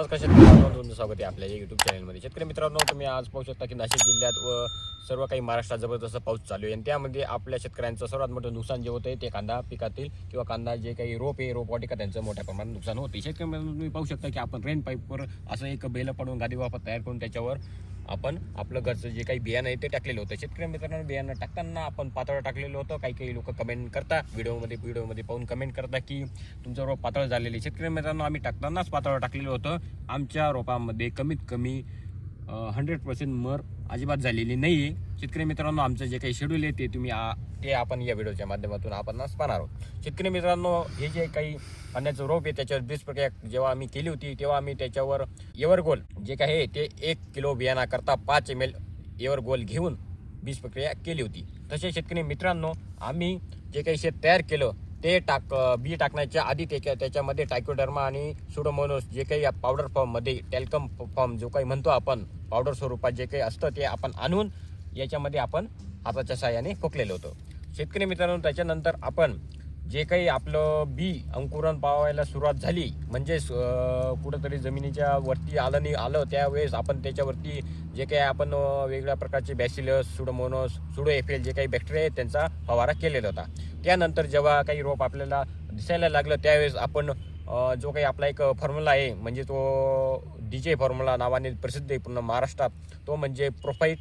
नमस्कार शेतकरी मित्रांनो, तुमचं स्वागत आहे आपल्या युट्यूब चॅनलमध्ये शेतकरी मित्रांनो तुम्ही आज पाहू शकता की नाशिक जिल्ह्यात व सर्व काही महाराष्ट्रात जबरदस्त पाऊस चालू आहे. आणि त्यामध्ये आपल्या शेतकऱ्यांचं सर्वात मोठं नुकसान जे होतं आहे ते कांदा पिकातील किंवा कांदा जे काही रोप आहे रोप वाटिका त्यांचं मोठ्या प्रमाणात नुकसान होते शेतकरी मित्रांनो तुम्ही पाहू शकता की आपण रेन पाईपवर असं एक बेलं पडून गादी वापर तयार करून त्याच्यावर आपण आपलं घरचं जे काही बियाणं आहे ते टाकलेलं होतं. शेतकरी मित्रांनो बियाणं टाकताना आपण पातळ टाकलेलं होतं. काही काही लोक कमेंट करता व्हिडिओमध्ये व्हिडिओमध्ये पाहून कमेंट करता की तुमचं रोप पातळ झालेले शेतकरी मित्रांनो आम्ही टाकतानाच पातळ टाकलेलं होतं. आमच्या रोपामध्ये कमीत कमी हंड्रेड पर्सेंट मर अजिबात झालेली नाही आहे शेतकरी मित्रांनो आमचं जे काही शेड्यूल आहे ते तुम्ही आ- ते आपण या व्हिडिओच्या माध्यमातून आपण पाहणार आहोत. शेतकरी मित्रांनो हे जे काही पाण्याचं रोप आहे त्याच्यावर बीज प्रक्रिया जेव्हा आम्ही केली होती तेव्हा आम्ही त्याच्यावर एवर गोल जे काही आहे ते एक किलो बियाणाकरता पाच एम एल एवर गोल घेऊन बीज प्रक्रिया केली होती. तसे शेतकरी मित्रांनो आम्ही जे काही शेत तयार केलं ते टाक बी टाकण्याच्या आधी त्याच्या त्याच्यामध्ये टायकोडर्मा आणि सुडोमोनोस जे काही पावडर फॉर्ममध्ये टॅल्कम फॉर्म जो काही म्हणतो आपण पावडर स्वरूपात जे काही असतं ते आपण आणून याच्यामध्ये आपण हाताच्या साह्याने खोकलेलं होतं. शेतकरी मित्रांनो त्याच्यानंतर आपण जे काही आपलं बी अंकुरण पावायला सुरुवात झाली म्हणजे कुठंतरी जमिनीच्या वरती आलं नाही आलं त्यावेळेस आपण त्याच्यावरती जे काही आपण वेगळ्या प्रकारचे बॅसिलस सुडोमोनोस सुडो एफेल जे काही बॅक्टेरिया आहेत त्यांचा फवारा केलेला होता. त्यानंतर जेव्हा काही रोप आपल्याला दिसायला लागलं त्यावेळेस आपण जो काही आपला एक फॉर्म्युला आहे म्हणजे तो डी जे फॉर्म्युला नावाने प्रसिद्ध आहे पूर्ण महाराष्ट्रात तो म्हणजे प्रोफाईट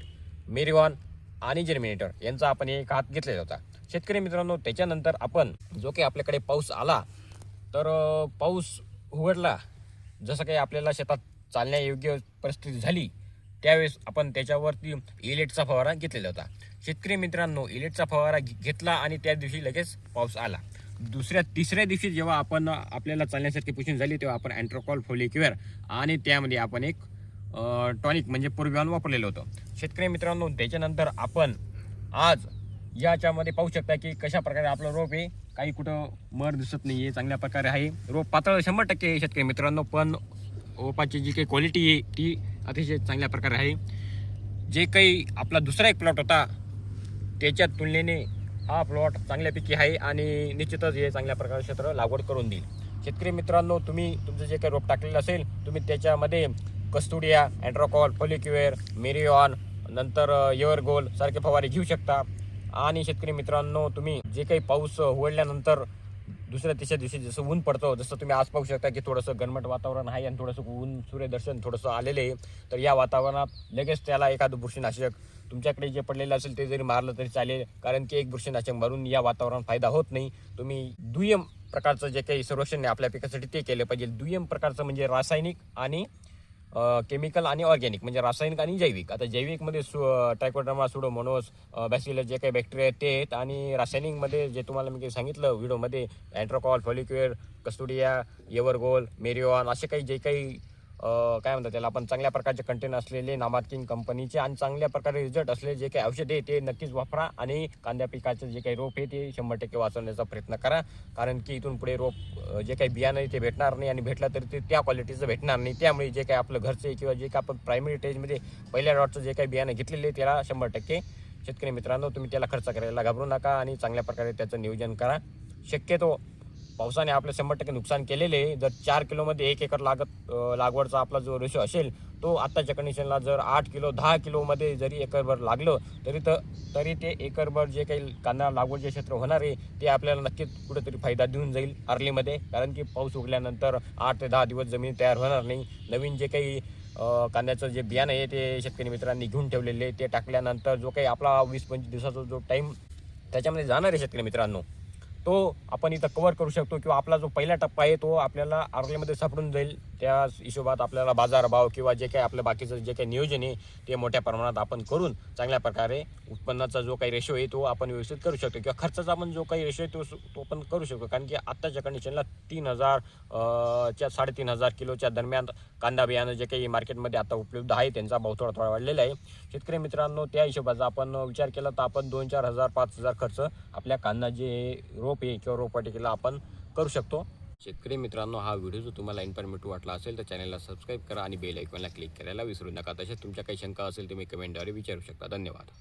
मेरिवॉन आणि जर्मिनेटर यांचा आपण एक हात घेतलेला होता. शेतकरी मित्रांनो त्याच्यानंतर आपण जो काही आपल्याकडे पाऊस आला तर पाऊस उघडला. जसं काही आपल्याला शेतात चालण्यायोग्य परिस्थिती झाली त्यावेळेस आपण त्याच्यावरती इलेटचा फवारा घेतलेला होता. शेतकरी मित्रांनो इलेटचा फवारा घे- घेतला आणि त्या दिवशी लगेच पाऊस आला. दुसऱ्या तिसऱ्या दिवशी जेव्हा आपण आपल्याला चालण्यासारखी पोषण झाली तेव्हा आपण अँट्रोकॉल फोलिक्युअर आणि त्यामध्ये आपण एक टॉनिक म्हणजे पूर्वीवान वापरलेलं होतं. शेतकरी मित्रांनो त्याच्यानंतर आपण आज याच्यामध्ये पाहू शकता की कशा प्रकारे आपलं रोप आहे. काही कुठं मर दिसत नाही आहे चांगल्या प्रकारे आहे. रोप पातळ शंभर टक्के शेतकरी मित्रांनो पण रोपाची जी काही क्वालिटी आहे ती अतिशय चांगल्या प्रकारे आहे. जे काही आपला दुसरा एक प्लॉट होता त्याच्या तुलनेने हा प्लॉट चांगल्यापैकी आहे आणि निश्चितच हे चांगल्या प्रकारे क्षेत्र लागवड करून देईल. शेतकरी मित्रांनो तुम्ही तुमचं जे काही रोप टाकलेलं असेल तुम्ही त्याच्यामध्ये कस्तुडिया अँड्रोकॉल फोलिक्युअर मेरिऑन नंतर येवर गोल सारखे फवारे घेऊ शकता. आणि शेतकरी मित्रांनो तुम्ही जे काही पाऊस उघडल्यानंतर दुसऱ्या तिसऱ्या दिवशी जसं ऊन पडतं जसं तुम्ही आज पाहू शकता की थोडंसं गणमट वातावरण आहे आणि थोडंसं ऊन सूर्यदर्शन थोडंसं आलेलं आहे. तर या वातावरणात लगेच त्याला एखादं बुरशीनाशक तुमच्याकडे जे पडलेलं असेल ते जरी मारलं तरी चालेल कारण की एक बुरशीनाशक मारून या वातावरणात फायदा होत नाही. तुम्ही दुय्यम प्रकारचं जे काही संरक्षण आहे आपल्या पिकासाठी ते केलं पाहिजे. दुय्यम प्रकारचं म्हणजे रासायनिक आणि केमिकल आणि ऑर्गॅनिक म्हणजे रासायनिक आणि जैविक. आता जैविकमध्ये सु टायकोड्रामा सुडोमोनोस बॅसिलस जे काही बॅक्टेरिया आहेत ते आहेत. आणि रासायनिकमध्ये जे तुम्हाला मी सांगितलं व्हिडिओमध्ये अँट्रोकॉल फॉलिक्युअर कस्टुडिया येवरगोल मेरिओन असे काही जे काही काय म्हणतात त्याला आपण चांगल्या प्रकारचे कंटेन असलेले नामार्किंग कंपनीचे आणि चांगल्या प्रकारे रिझल्ट असलेले जे काही औषध आहे ते नक्कीच वापरा आणि कांद्या पिकाचं जे काही रोप आहे ते शंभर टक्के वाचवण्याचा प्रयत्न करा. कारण की इथून पुढे रोप जे काही बियाणं आहे ते भेटणार नाही आणि भेटलं तरी ते त्या क्वालिटीचं भेटणार नाही. त्यामुळे जे काही आपलं घरचं किंवा जे काही आपण प्रायमरी स्टेजमध्ये पहिल्या डॉटचं जे काही बियाणं घेतलेले आहे त्याला शंभर टक्के. शेतकरी मित्रांनो तुम्ही त्याला खर्च करायला घाबरू नका आणि चांगल्या प्रकारे त्याचं नियोजन करा. शक्यतो पावसाने आपलं शंभर टक्के नुकसान केलेले आहे. जर चार किलोमध्ये एक एकर लागत लागवडचा आपला जो रेशो असेल तो आत्ताच्या कंडिशनला जर आठ किलो दहा किलोमध्ये जरी एकरभर लागलं तरी तर तरी ते एकरभर जे काही कांदा लागवड जे क्षेत्र होणार आहे ते आपल्याला नक्कीच कुठेतरी फायदा देऊन जाईल अर्लीमध्ये कारण की पाऊस उगल्यानंतर आठ ते दहा दिवस जमीन तयार होणार नाही. नवीन जे काही कांद्याचं जे बियाणं आहे ते शेतकरी मित्रांनी घेऊन ठेवलेले ते टाकल्यानंतर जो काही आपला वीस पंचवीस दिवसाचा जो टाईम त्याच्यामध्ये जाणार आहे शेतकरी मित्रांनो. तो आपण इथं कवर करू शकतो किंवा आपला जो पहिला टप्पा आहे तो आपल्याला आरोग्यामध्ये सापडून जाईल. त्या हिशोबात आपल्याला बाजारभाव किंवा जे काही आपलं बाकीचं जे काही नियोजन आहे ते मोठ्या प्रमाणात आपण करून चांगल्या प्रकारे उत्पन्नाचा जो काही रेशो आहे तो आपण व्यवस्थित करू शकतो किंवा खर्चाचा पण जो काही रेशो आहे तो तो पण करू शकतो. कारण की आत्ताच्या कंडिशनला तीन हजार च्या साडेतीन हजार किलोच्या दरम्यान कांदा बियाणं जे काही मार्केटमध्ये आता उपलब्ध आहे त्यांचा भाव थोडा थोडा वाढलेला आहे. शेतकरी मित्रांनो त्या हिशोबाचा आपण विचार केला तर आपण दोन चार हजार पाच हजार खर्च आपल्या कांदा जे रोप रोपे किंवा रोपवाटिकेला आपण करू शकतो. शेतकरी मित्रांनो हा व्हिडिओ जर तुम्हाला इन्फॉर्मेटिव्ह वाटला असेल तर चॅनलला सबस्क्राईब करा आणि बेल आयकॉनला क्लिक करायला विसरू नका. तसेच तुमच्या काही शंका असेल तुम्ही कमेंटद्वारे विचारू शकता. धन्यवाद.